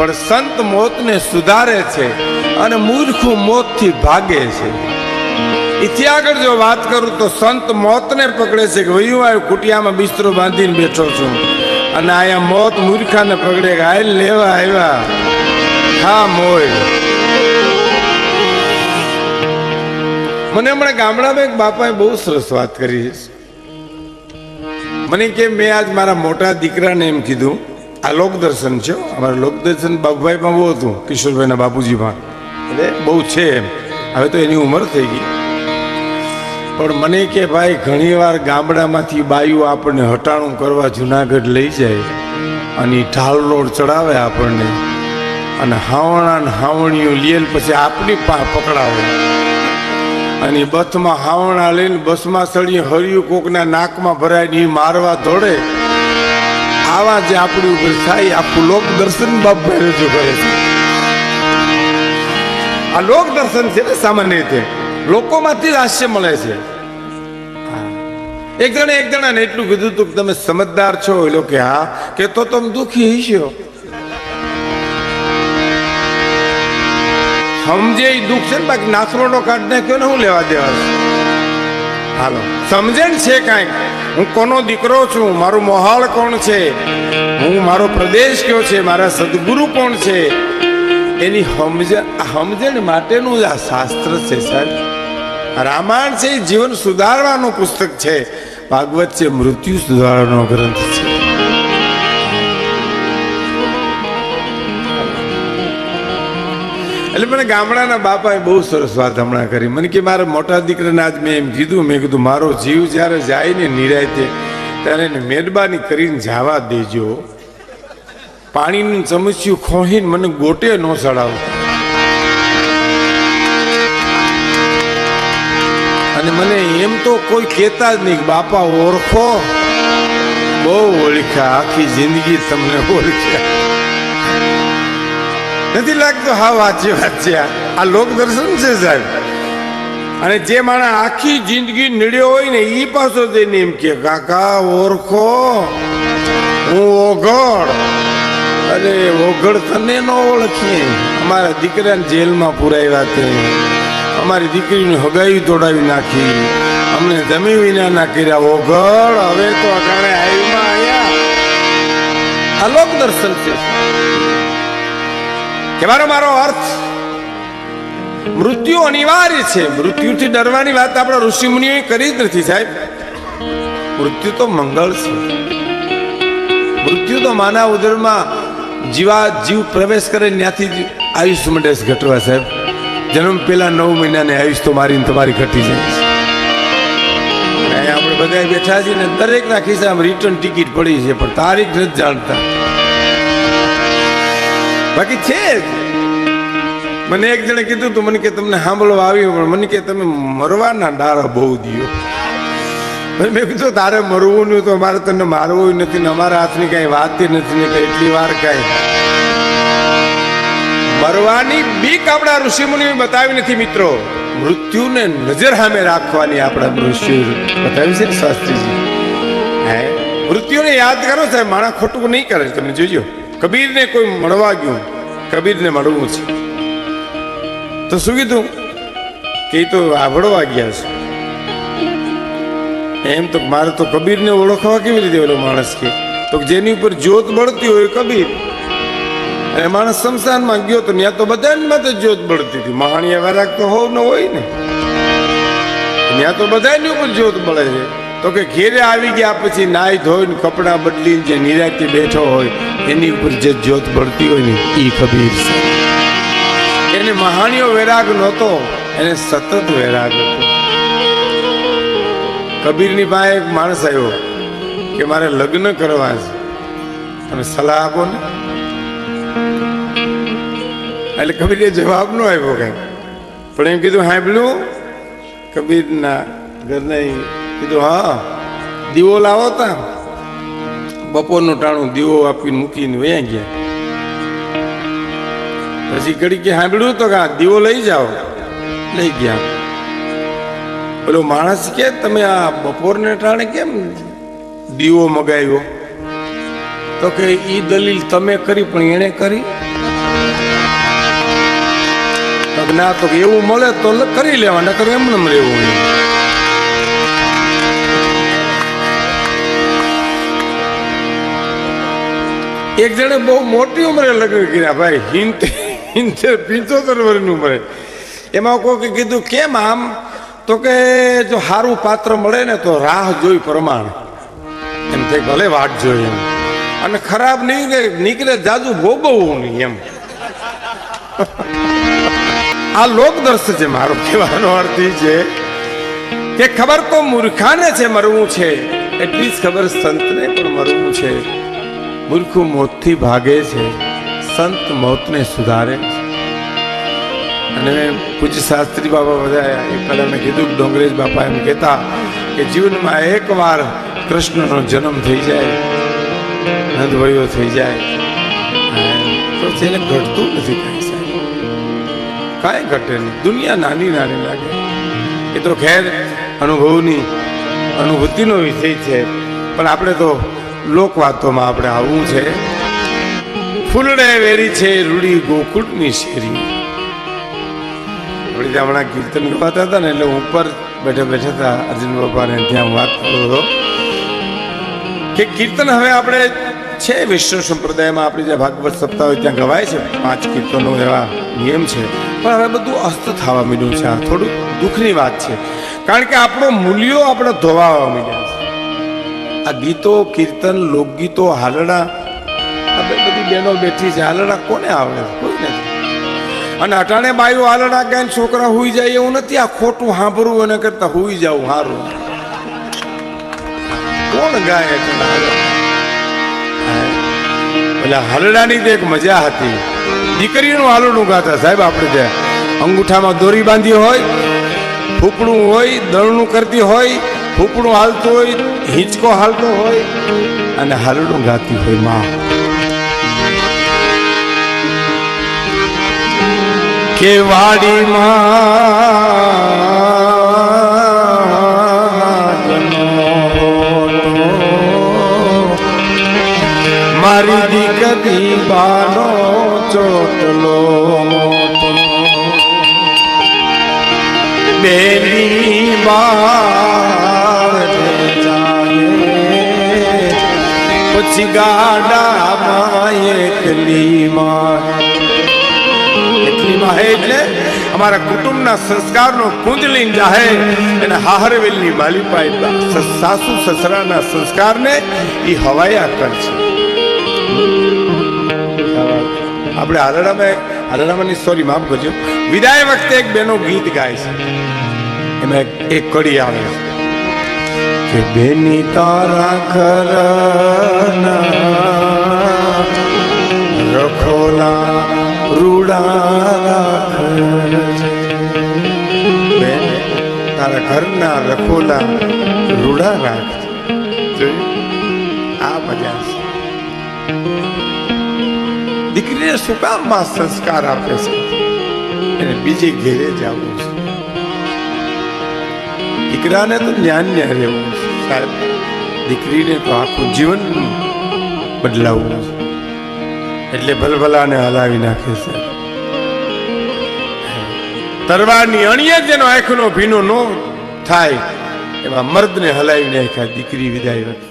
પણ સંત મોતને સુધારે છે અને મૂર્ખું મોતથી ભાગે છે. એથી આગળ જો વાત કરું તો સંત મોતને પકડે છે કે વયું આવ્યું, કુટિયામાં બિસ્તરો બાંધીને બેઠો છું. અને અહીંયા મોત મૂર્ખાને પકડે કે હાલ લેવા આવ્યા. હા, મોય. મને હમણાં ગામડામાં એક બાપાએ બહુ સરસ વાત કરી. મને કે, મેં આજ મારા મોટા દીકરાને એમ કીધું આ લોકદર્શન છે અમારે લોકદર્શન બાબુભાઈમાં બહુ હતું, કિશોરભાઈના બાપુજીમાં. એટલે બહુ છે એમ. હવે તો એની ઉંમર થઈ ગઈ. પણ મને કે ભાઈ, ઘણીવાર ગામડામાંથી બાયું આપણને હટાણું કરવા જુનાગઢ લઈ જાય અને ઢાલ રોડ ચડાવે આપણને. અને હાવણા ને હાવણીઓ લીએલ પછી આપણી પા પકડાવે. અને બસમાં હાવણા લઈને બસમાં સળી હરિયું કોકના નાકમાં ભરાય ને મારવા દોડે. આવા જે આપણી ઉપર થાય, આખું લોક દર્શન બાપભાઈ રજૂ કરે છે. આ લોક દર્શન છે ને સામાન્ય રીતે, લોકોમાંથી જ હાસ્ય મળે છે. એક જણે એક જણાને એટલું કીધું હતું કે તમે સમજદાર છો, એ લોકો હા, કે તો તમે દુઃખી હશો સમજે એ દુઃખ છે ને, બાકી નાસરોનો કાઢ નાખ્યો ને હું લેવા દેવા? હાલો, સમજે ને છે કાંઈક. હું કોનો દીકરો છું? મારું મોહાળ કોણ છે? હું મારો પ્રદેશ કયો છે? મારા સદગુરુ કોણ છે? એની સમજણ સમજણ માટેનું આ શાસ્ત્ર છે સાહેબ રામાયણ છે જીવન સુધારવાનું પુસ્તક છે. ભાગવત છે, મૃત્યુ સુધારવાનો ગ્રંથ છે. એટલે મને ગામડાના બાપાએ બહુ સરસ વાત હમણાં કરી. મને કે, મારા મોટા દીકરાને આજ મેં એમ કીધું, મેં કીધું, મારો જીવ જ્યારે જાય ને નિરાયતે ત્યારે એને મહેરબાની કરીને જવા દેજો. પાણીની સમસ્યું ખોહીને મને ગોટે ન ચડાવો. અને મને એમ તો કોઈ કહેતા જ નહીં બાપા, ઓળખો. બહુ ઓળખ્યા, આખી જિંદગી તમને ઓળખ્યા. નથી લાગતું, હા, વાંચી છે આ. લોક દર્શન છે સાહેબ. અને જે માણસ આખી જિંદગી નડ્યો હોય ને એ પાછો જઈને એમ કે, કાકા ઓળખો હું ઓગળ અરે ઓગળ તને ન ઓળખીએ અમારા દીકરાને જેલમાં પુરાવ્યા તે. અમારી દીકરીને હગાઈ તોડાવી નાખી. અમને જમી વિના ના કર્યા. ઓગળ હવે તો અટાણે આવ્યા આ લોક દર્શન છે. કે મારો અર્થ, મૃત્યુ અનિવાર્ય છે. મૃત્યુથી ડરવાની વાત આપણા ઋષિ મુનિઓએ કરી જ નથી સાહેબ. મૃત્યુ તો મંગળ છે. મૃત્યુ તો માના ઉદરમાં જીવા, જીવ પ્રવેશ કરે ત્યાંથી આયુષ મંડે ઘટવા સાહેબ. જન્મ પેલા નવ મહિનાને આયુષ તો મારીને તમારી ઘટી જાય આપણે બધા બેઠા છીએ ને દરેકના ખિસ્સામાં રિટર્ન ટિકિટ પડી છે, પણ તારીખ નથી જાણતા. બાકી છે મને એક જણે કીધું તું, મને કે તમને સાંભળવા આવ્યું, પણ મને કે તમે મરવાના ડાળા બહુ દિયો. મેં કીધું, તારે મરવું નહીં, તો અમારે તને મારવું નથી ને અમારા હાથની કાંઈ વાત નથી ને એટલી વાર કાંઈ. મરવાની બીક આપણા ઋષિમુનિએ બતાવી નથી, મિત્રો. મૃત્યુને નજર સામે રાખવાની આપણા ઋષિ બતાવી છે શાસ્ત્રીજી? હે? મૃત્યુને યાદ કરો, સાહેબ, માણસ ખોટું નહીં કરે, તમે જોજો. કબીરને કોઈ મળવા ગયું, કબીરને મળવું છે. તો શું કીધું? કે એ તો આવડવા ગયા છે. એમ તો મારે તો કબીરને ઓળખવા કેવી રીતે ઓલો માણસ કે? તો જેની ઉપર જ્યોત બળતી હોય કબીર. અને માણસ શમશાનમાં ગયો તો ત્યાં તો બધાને માટે જ્યોત બળતી હતી. મહાણીયા વરાગ તો હોવ ન હોય ને. ત્યાં તો બધાની ઉપર જ્યોત બળે છે. તો કે ઘેરે આવી ગયા પછી નાઈ ધોઈને કપડાં બદલીને જે નિરાતે બેઠો હોય, એની ઉપર જે જ્યોત બળતી હોય ને એ કબીર છે. એને મહાણીઓ વૈરાગ નહોતો, એને સતત વૈરાગ હતો. કબીરની પાસે એક માણસ આવ્યો કે મારે લગ્ન કરવા છે. તમે સલાહ આપો ને. એટલે કબીરે જવાબ ન આવ્યો કઈ. પણ એમ કીધું સાંભળ્યું કબીરના ઘરના કીધું, હા, દીવો લાવો તા બપોરનું ટાણું દીવો આપીને મૂકીને વયા ગયા. પછી ઘડી કે સાંભળ્યું તો કે દીવો લઈ જાઓ. લઈ ગયા. પેલો માણસ કે, તમે આ બપોરને ટાણે કેમ દીવો મગાવ્યો? તો કે, ઈ દલીલ તમે કરી, પણ એણે કરી. ના, તો એવું મળે તો કરી લેવા, નકર એમને એમ રહેવું એમ. એક જણે બહુ મોટી ઉંમરે લગ્ન કર્યા, ભાઈ હિંતેર હિંતે પિંચોતેર વર્ષની ઉંમરે. એમાં કોઈ કીધું, કેમ આમ? તો કે જો સારું પાત્ર મળે ને તો રાહ જોઈ પ્રમાણ. એમ તે ભલે વાટ જોઈ એમ. અને ખરાબ નીકળે નીકળે જાજુ ભોગવવું નહીં એમ. આ લોકદર્શ છે મારો, કહેવાનો અર્થ છે કે ખબર તો મૂર્ખાને છે, મરવું છે. એટલી જ ખબર સંતને પણ મરવું છે. મૂર્ખું મોતથી ભાગે છે. સંત મોતને સુધારે અને પૂજ્ય શાસ્ત્રી બાબા બધા એક પહેલા મેં કીધું કે ડોંગરેજ બાપા એમ કહેતા કે જીવનમાં એકવાર કૃષ્ણનો જન્મ થઈ જાય, નંદવયો થઈ જાય. તો તેને ઘટતું નથી કાંઈ સાહેબ. કાંઈ ઘટે નહીં. દુનિયા નાની નાની લાગે. એ તો ખેર અનુભવની અનુભૂતિનો વિષય છે. પણ આપણે તો લોકવાતોમાં આપણે આવવું છે. ફૂલડે વેરી છે રૂડી ગોકુળની શેરી. આપણે હમણાં કીર્તન ગવાતા હતા ને એટલે ઉપર બેઠા બેઠા હતા અર્જુન બાપાને ત્યાં વાત કરતો હતો. કે કીર્તન હવે આપણે છે વિષ્ણુ સંપ્રદાયમાં, આપણી જે ભાગવત સપ્તાહ હોય ત્યાં ગવાય છે, પાંચ કીર્તનો એવા નિયમ છે. પણ હવે બધું અસ્ત થવા માંડ્યું છે, આ થોડું દુઃખની વાત છે. કારણ કે આપણો મૂલ્યો આપણે ધોવાવા માંડ્યા આ ગીતો, કીર્તન, લોકગીતો, હાલડા. આ બધી બહેનો બેઠી છે. હાલડા કોને આવડે? કોઈ નથી. અને અટાણે બાયું હાલડા ગાય છોકરા હુઈ જાય એવું નથી. આ ખોટું સાંભળવું એને કરતા હુઈ જાવ સારું કોણ ગાય એટલે હાલડાની તો એક મજા હતી. દીકરીનું હાલડું ગાતા. સાહેબ, આપણે ત્યાં અંગૂઠામાં દોરી બાંધી હોય, ફૂકડું હોય, દળનું કરતી હોય ફૂકડું હાલતું હોય, હિંચકો હાલતો હોય અને હાલડું ગાતી હોયમાં. કે વાડીમાં મારી દીકરી બાનો ચોટલો બેલી બાર પછી ગાડામાં એકલીમાં એકલીમાં હે એટલે અમારા કુટુંબના સંસ્કારનો પુંજ લઈને જાહે. અને હાહરવેલની માલિપાઈ સાસુ સસરાના સંસ્કારને એ હવાયા કરશે. આપણે હાલડામાં હાલડામાંની સોરી માફ કરજો. વિદાય વખતે એક બેનો ગીત ગાય છે. એમાં એક કડી આવે છે. કે બેની તારા ઘરના રખોલા રૂડા. બેન, તારા ઘરના રખોલા રૂડા રાખ આ મજા છે. દીકરીને શું કામ સંસ્કાર આપે છે. એને બીજે ઘેરે જવું છે. દીકરાને તો જ્ઞાન ન્યા રહેવું છે. સાહેબ દીકરીને તો આખું જીવન બદલાવવું એટલે ભલભલાને હલાવી નાખે છે. તરવારની અણીએ જેનો આંખનો ભીનો ન થાય એવા મર્દને હલાવી નાખ્યા દીકરી વિદાય વખતે.